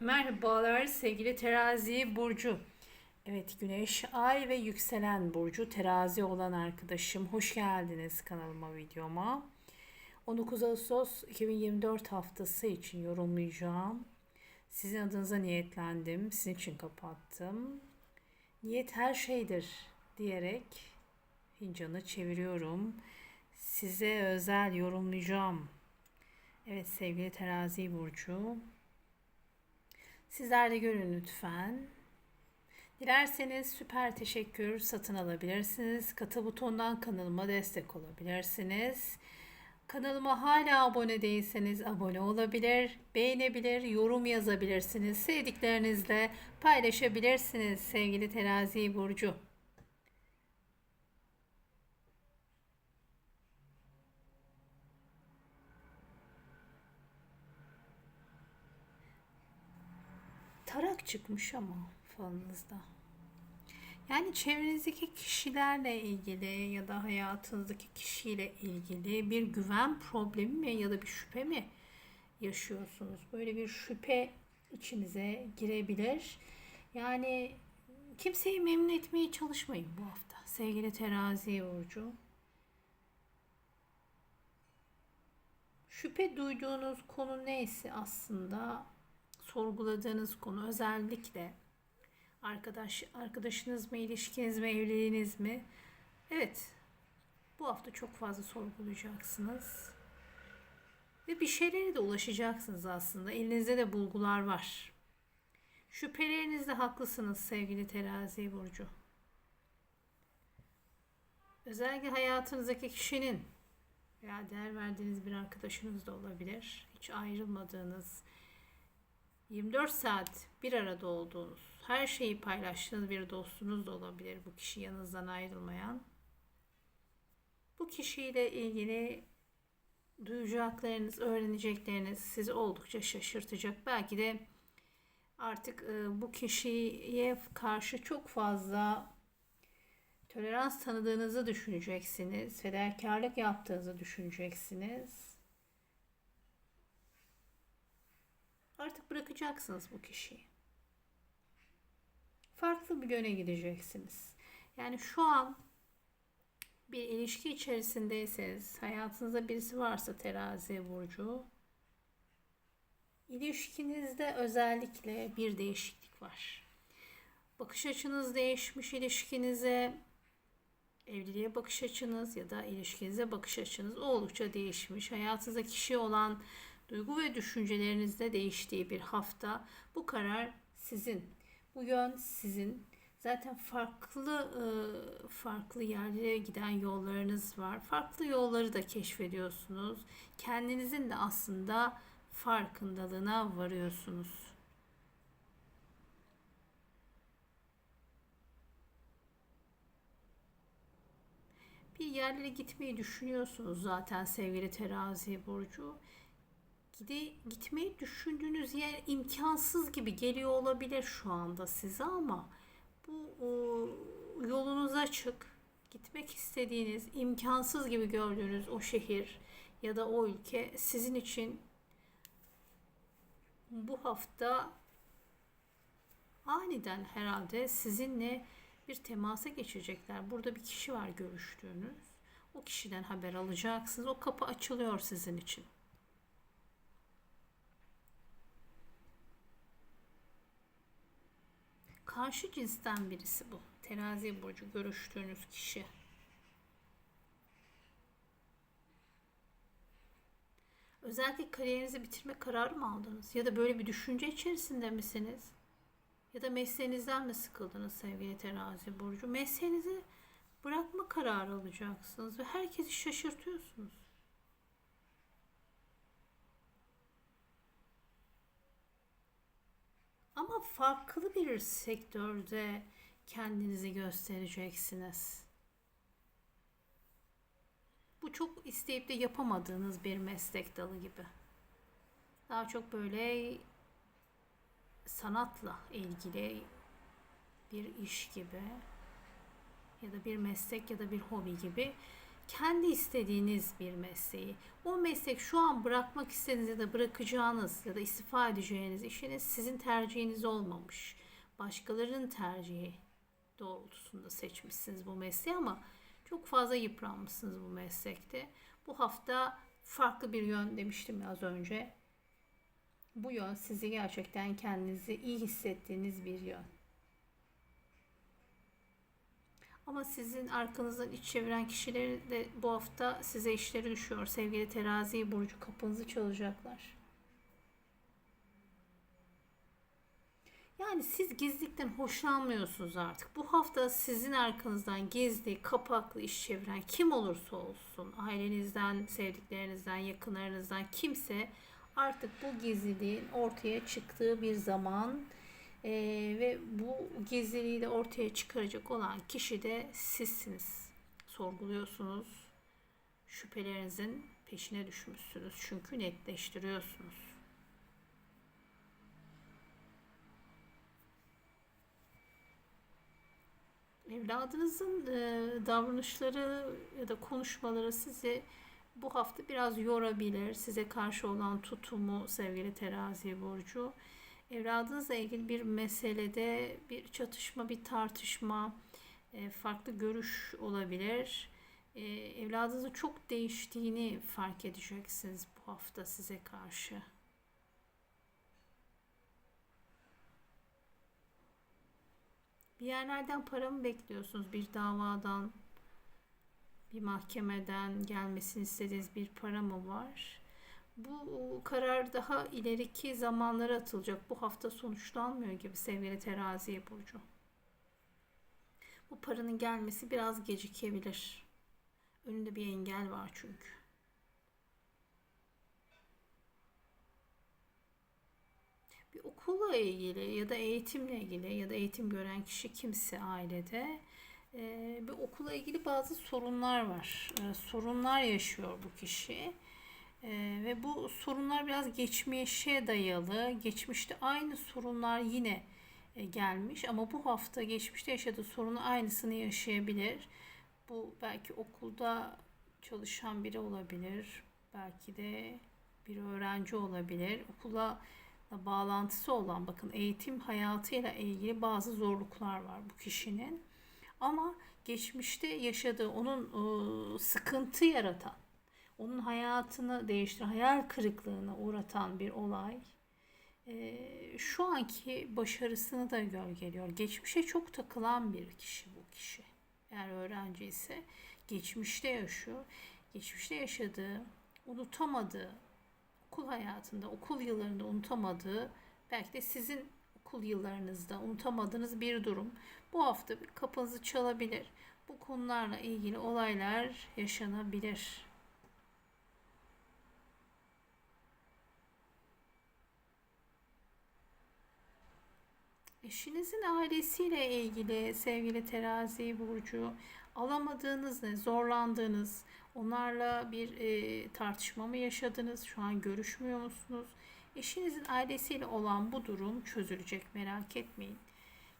Merhabalar sevgili terazi burcu. Evet güneş, ay ve yükselen burcu terazi olan arkadaşım. Hoş geldiniz kanalıma videoma. 19 Ağustos 2024 haftası için yorumlayacağım. Sizin adınıza niyetlendim. Sizin için kapattım. Niyet her şeydir diyerek fincanı çeviriyorum. Size özel yorumlayacağım. Evet sevgili terazi burcu. Sizler de görün lütfen. Dilerseniz süper teşekkür satın alabilirsiniz. Katı butondan kanalıma destek olabilirsiniz. Kanalıma hala abone değilseniz abone olabilir, beğenebilir, yorum yazabilirsiniz. Sevdiklerinizle paylaşabilirsiniz sevgili terazi burcu. Tarak çıkmış ama falınızda. Yani çevrenizdeki kişilerle ilgili ya da hayatınızdaki kişiyle ilgili bir güven problemi mi ya da bir şüphe mi yaşıyorsunuz? Böyle bir şüphe içinize girebilir. Yani kimseyi memnun etmeye çalışmayın bu hafta. Sevgili terazi burcu. Şüphe duyduğunuz konu neyse aslında sorguladığınız konu özellikle arkadaş arkadaşınız mı, ilişkiniz mi, evliliğiniz mi? Evet. Bu hafta çok fazla sorgulayacaksınız. Ve bir şeylere de ulaşacaksınız aslında. Elinizde de bulgular var. Şüphelerinizde haklısınız sevgili terazi burcu. Özellikle hayatınızdaki kişinin veya değer verdiğiniz bir arkadaşınız da olabilir. Hiç ayrılmadığınız, 24 saat bir arada olduğunuz, her şeyi paylaştığınız bir dostunuz da olabilir bu kişi yanınızdan ayrılmayan. Bu kişiyle ilgili duyacaklarınız, öğrenecekleriniz sizi oldukça şaşırtacak. Belki de artık e, bu kişiye karşı çok fazla tolerans tanıdığınızı düşüneceksiniz. Fedakarlık yaptığınızı düşüneceksiniz Artık bırakacaksınız bu kişiyi. Farklı bir yöne gideceksiniz. Yani şu an bir ilişki içerisindeyseniz, hayatınızda birisi varsa terazi burcu, ilişkinizde özellikle bir değişiklik var. Bakış açınız değişmiş ilişkinize, evliliğe bakış açınız ya da ilişkinize bakış açınız oldukça değişmiş. Hayatınızda kişi olan duygu ve düşüncelerinizde değiştiği bir hafta. Bu karar sizin. Bu yön sizin. Zaten farklı e, farklı yerlere giden yollarınız var. Farklı yolları da keşfediyorsunuz. Kendinizin de aslında farkındalığına varıyorsunuz. Bir yerlere gitmeyi düşünüyorsunuz zaten sevgili terazi burcu gide, gitmeyi düşündüğünüz yer imkansız gibi geliyor olabilir şu anda size ama bu o, yolunuz açık. Gitmek istediğiniz, imkansız gibi gördüğünüz o şehir ya da o ülke sizin için bu hafta aniden herhalde sizinle bir temasa geçecekler. Burada bir kişi var görüştüğünüz. O kişiden haber alacaksınız. O kapı açılıyor sizin için. Karşı cinsten birisi bu. Terazi burcu görüştüğünüz kişi. Özellikle kariyerinizi bitirme kararı mı aldınız? Ya da böyle bir düşünce içerisinde misiniz? Ya da mesleğinizden mi sıkıldınız sevgili terazi burcu? Mesleğinizi bırakma kararı alacaksınız ve herkesi şaşırtıyorsunuz. Ama farklı bir sektörde kendinizi göstereceksiniz. Bu çok isteyip de yapamadığınız bir meslek dalı gibi. Daha çok böyle sanatla ilgili bir iş gibi ya da bir meslek ya da bir hobi gibi kendi istediğiniz bir mesleği. O meslek şu an bırakmak istediğiniz ya da bırakacağınız ya da istifa edeceğiniz işiniz sizin tercihiniz olmamış. Başkalarının tercihi doğrultusunda seçmişsiniz bu mesleği ama çok fazla yıpranmışsınız bu meslekte. Bu hafta farklı bir yön demiştim az önce. Bu yön sizi gerçekten kendinizi iyi hissettiğiniz bir yön. Ama sizin arkanızdan iç çeviren kişileri de bu hafta size işleri düşüyor. Sevgili terazi burcu kapınızı çalacaklar. Yani siz gizlilikten hoşlanmıyorsunuz artık. Bu hafta sizin arkanızdan gizli, kapaklı iş çeviren kim olursa olsun, ailenizden, sevdiklerinizden, yakınlarınızdan kimse artık bu gizliliğin ortaya çıktığı bir zaman ee, ve bu gizliliği de ortaya çıkaracak olan kişi de sizsiniz. Sorguluyorsunuz. Şüphelerinizin peşine düşmüşsünüz. Çünkü netleştiriyorsunuz. Evladınızın e, davranışları ya da konuşmaları sizi bu hafta biraz yorabilir. Size karşı olan tutumu sevgili terazi burcu evladınızla ilgili bir meselede bir çatışma, bir tartışma, e, farklı görüş olabilir. E, evladınızın çok değiştiğini fark edeceksiniz bu hafta size karşı. Bir yerlerden para mı bekliyorsunuz? Bir davadan, bir mahkemeden gelmesini istediğiniz bir para mı var? Bu karar daha ileriki zamanlara atılacak. Bu hafta sonuçlanmıyor gibi sevgili teraziye burcu. Bu paranın gelmesi biraz gecikebilir. Önünde bir engel var çünkü. Bir okulla ilgili ya da eğitimle ilgili ya da eğitim gören kişi kimse ailede bir okula ilgili bazı sorunlar var. Sorunlar yaşıyor bu kişi ee, ve bu sorunlar biraz geçmişe dayalı. Geçmişte aynı sorunlar yine e, gelmiş ama bu hafta geçmişte yaşadığı sorunu aynısını yaşayabilir. Bu belki okulda çalışan biri olabilir. Belki de bir öğrenci olabilir. Okula bağlantısı olan bakın eğitim hayatıyla ilgili bazı zorluklar var bu kişinin. Ama geçmişte yaşadığı onun e, sıkıntı yaratan onun hayatını değiştiren, hayal kırıklığına uğratan bir olay e, şu anki başarısını da gölgeliyor. Geçmişe çok takılan bir kişi bu kişi. Eğer öğrenci ise geçmişte yaşıyor. Geçmişte yaşadığı, unutamadığı, okul hayatında, okul yıllarında unutamadığı, belki de sizin okul yıllarınızda unutamadığınız bir durum. Bu hafta kapınızı çalabilir. Bu konularla ilgili olaylar yaşanabilir. Eşinizin ailesiyle ilgili sevgili terazi burcu alamadığınız ne, zorlandığınız, onlarla bir e, tartışma mı yaşadınız, şu an görüşmüyor musunuz? Eşinizin ailesiyle olan bu durum çözülecek merak etmeyin.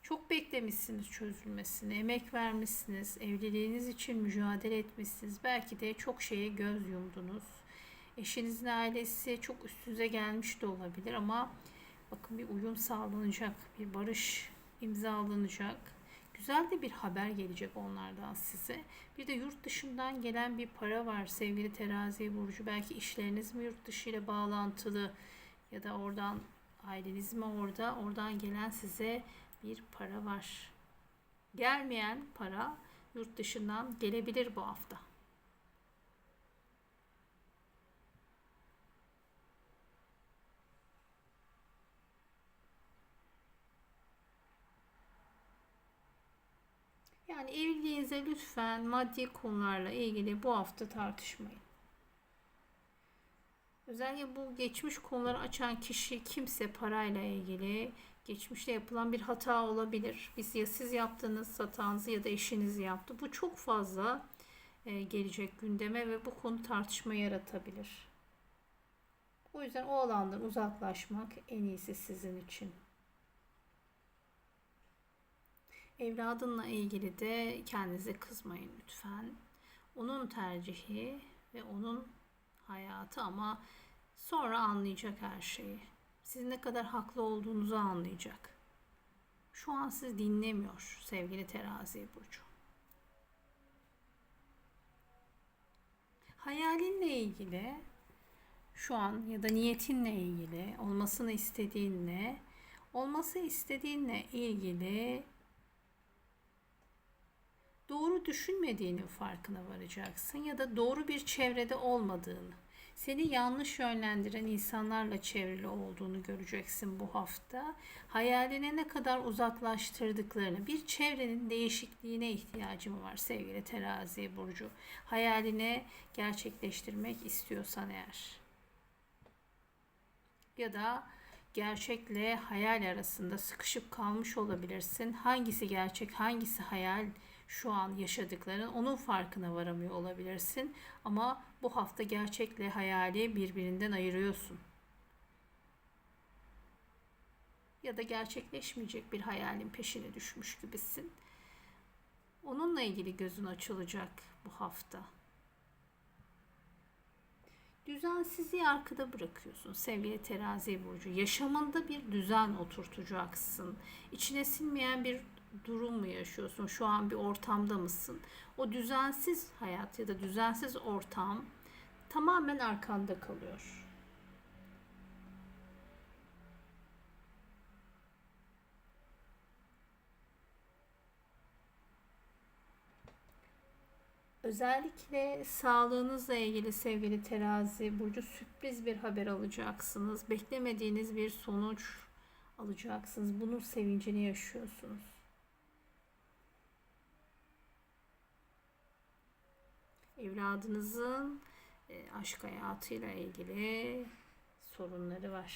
Çok beklemişsiniz çözülmesini, emek vermişsiniz, evliliğiniz için mücadele etmişsiniz. Belki de çok şeye göz yumdunuz. Eşinizin ailesi çok üstünüze gelmiş de olabilir ama Bakın bir uyum sağlanacak, bir barış imzalanacak. Güzel de bir haber gelecek onlardan size. Bir de yurt dışından gelen bir para var sevgili terazi burcu. Belki işleriniz mi yurt dışı ile bağlantılı ya da oradan aileniz mi orada? Oradan gelen size bir para var. Gelmeyen para yurt dışından gelebilir bu hafta. Yani evliliğinize lütfen maddi konularla ilgili bu hafta tartışmayın. Özellikle bu geçmiş konuları açan kişi kimse parayla ilgili geçmişte yapılan bir hata olabilir. Biz ya siz yaptınız hatanızı ya da eşiniz yaptı. Bu çok fazla e, gelecek gündeme ve bu konu tartışma yaratabilir. O yüzden o alandan uzaklaşmak en iyisi sizin için. Evladınla ilgili de kendinize kızmayın lütfen. Onun tercihi ve onun hayatı ama sonra anlayacak her şeyi. Siz ne kadar haklı olduğunuzu anlayacak. Şu an siz dinlemiyor sevgili terazi burcu. Hayalinle ilgili şu an ya da niyetinle ilgili olmasını istediğinle olması istediğinle ilgili doğru düşünmediğinin farkına varacaksın ya da doğru bir çevrede olmadığını, seni yanlış yönlendiren insanlarla çevrili olduğunu göreceksin bu hafta. Hayaline ne kadar uzaklaştırdıklarını, bir çevrenin değişikliğine ihtiyacım var sevgili terazi burcu. Hayaline gerçekleştirmek istiyorsan eğer. Ya da gerçekle hayal arasında sıkışıp kalmış olabilirsin. Hangisi gerçek, hangisi hayal? Şu an yaşadıkların onun farkına varamıyor olabilirsin. Ama bu hafta gerçekle hayali birbirinden ayırıyorsun. Ya da gerçekleşmeyecek bir hayalin peşine düşmüş gibisin. Onunla ilgili gözün açılacak bu hafta. Düzensizliği arkada bırakıyorsun sevgili terazi burcu. Yaşamında bir düzen oturtacaksın. İçine sinmeyen bir durum mu yaşıyorsun? Şu an bir ortamda mısın? O düzensiz hayat ya da düzensiz ortam tamamen arkanda kalıyor. Özellikle sağlığınızla ilgili sevgili terazi burcu sürpriz bir haber alacaksınız. Beklemediğiniz bir sonuç alacaksınız. Bunun sevincini yaşıyorsunuz. Evladınızın e, aşk hayatıyla ilgili sorunları var.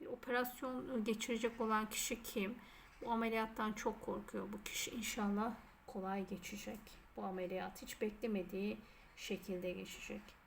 Bir operasyon geçirecek olan kişi kim? Bu ameliyattan çok korkuyor bu kişi. İnşallah kolay geçecek. Bu ameliyat hiç beklemediği şekilde geçecek.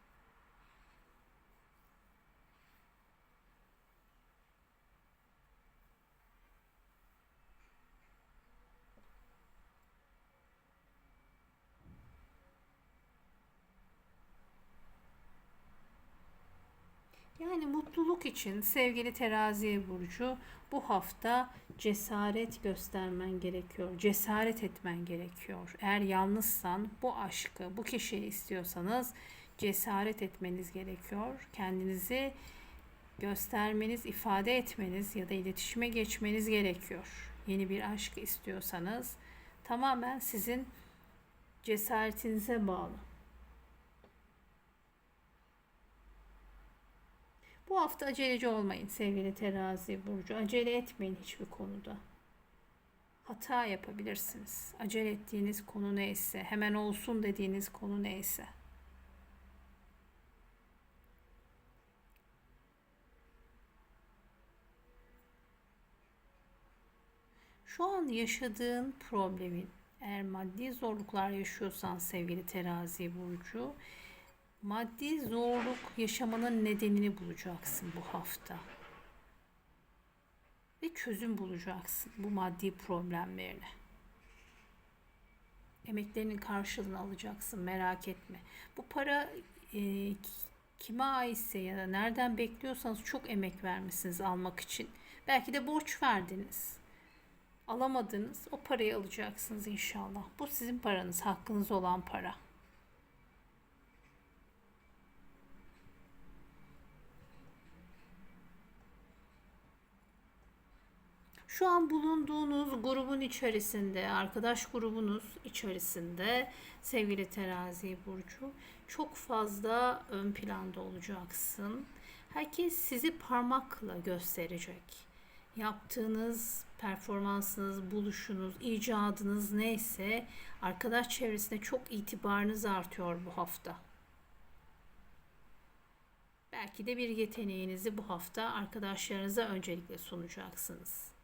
Yani mutluluk için sevgili terazi burcu bu hafta cesaret göstermen gerekiyor. Cesaret etmen gerekiyor. Eğer yalnızsan bu aşkı, bu kişiyi istiyorsanız cesaret etmeniz gerekiyor. Kendinizi göstermeniz, ifade etmeniz ya da iletişime geçmeniz gerekiyor. Yeni bir aşk istiyorsanız tamamen sizin cesaretinize bağlı. Bu hafta aceleci olmayın sevgili terazi burcu. Acele etmeyin hiçbir konuda. Hata yapabilirsiniz. Acele ettiğiniz konu neyse, hemen olsun dediğiniz konu neyse. Şu an yaşadığın problemin eğer maddi zorluklar yaşıyorsan sevgili terazi burcu Maddi zorluk yaşamanın nedenini bulacaksın bu hafta. Ve çözüm bulacaksın bu maddi problemlerine. Emeklerinin karşılığını alacaksın merak etme. Bu para e, kime aitse ya da nereden bekliyorsanız çok emek vermişsiniz almak için. Belki de borç verdiniz. Alamadınız. O parayı alacaksınız inşallah. Bu sizin paranız, hakkınız olan para. Şu an bulunduğunuz grubun içerisinde, arkadaş grubunuz içerisinde sevgili terazi burcu çok fazla ön planda olacaksın. Herkes sizi parmakla gösterecek. Yaptığınız performansınız, buluşunuz, icadınız neyse arkadaş çevresinde çok itibarınız artıyor bu hafta. Belki de bir yeteneğinizi bu hafta arkadaşlarınıza öncelikle sunacaksınız.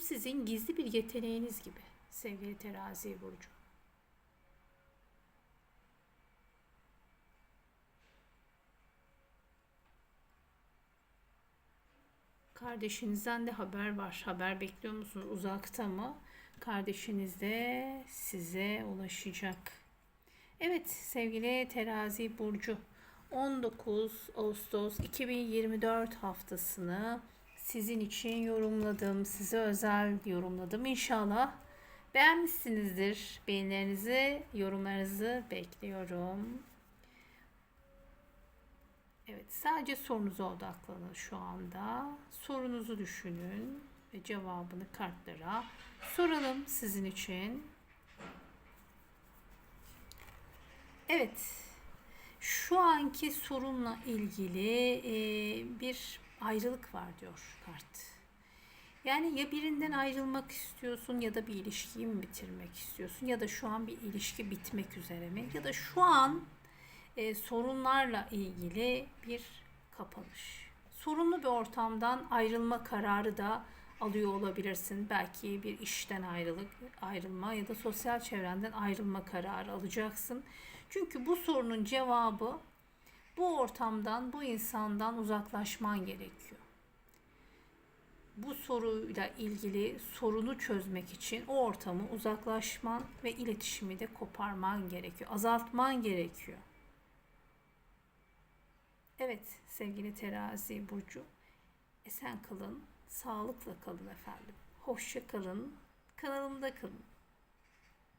Sizin gizli bir yeteneğiniz gibi sevgili terazi burcu. Kardeşinizden de haber var. Haber bekliyor musunuz? Uzakta mı? Kardeşiniz de size ulaşacak. Evet sevgili terazi burcu 19 Ağustos 2024 haftasını sizin için yorumladım. Size özel yorumladım. İnşallah beğenmişsinizdir. Beğenilerinizi, yorumlarınızı bekliyorum. Evet, sadece sorunuza odaklanın şu anda. Sorunuzu düşünün ve cevabını kartlara soralım sizin için. Evet, şu anki sorunla ilgili bir ayrılık var diyor kart. Yani ya birinden ayrılmak istiyorsun ya da bir ilişkiyi mi bitirmek istiyorsun ya da şu an bir ilişki bitmek üzere mi ya da şu an e, sorunlarla ilgili bir kapanış. Sorunlu bir ortamdan ayrılma kararı da alıyor olabilirsin. Belki bir işten ayrılık, ayrılma ya da sosyal çevrenden ayrılma kararı alacaksın. Çünkü bu sorunun cevabı bu ortamdan, bu insandan uzaklaşman gerekiyor. Bu soruyla ilgili sorunu çözmek için o ortamı uzaklaşman ve iletişimi de koparman gerekiyor. Azaltman gerekiyor. Evet sevgili terazi burcu esen kalın, sağlıkla kalın efendim. Hoşça kalın, kanalımda kalın.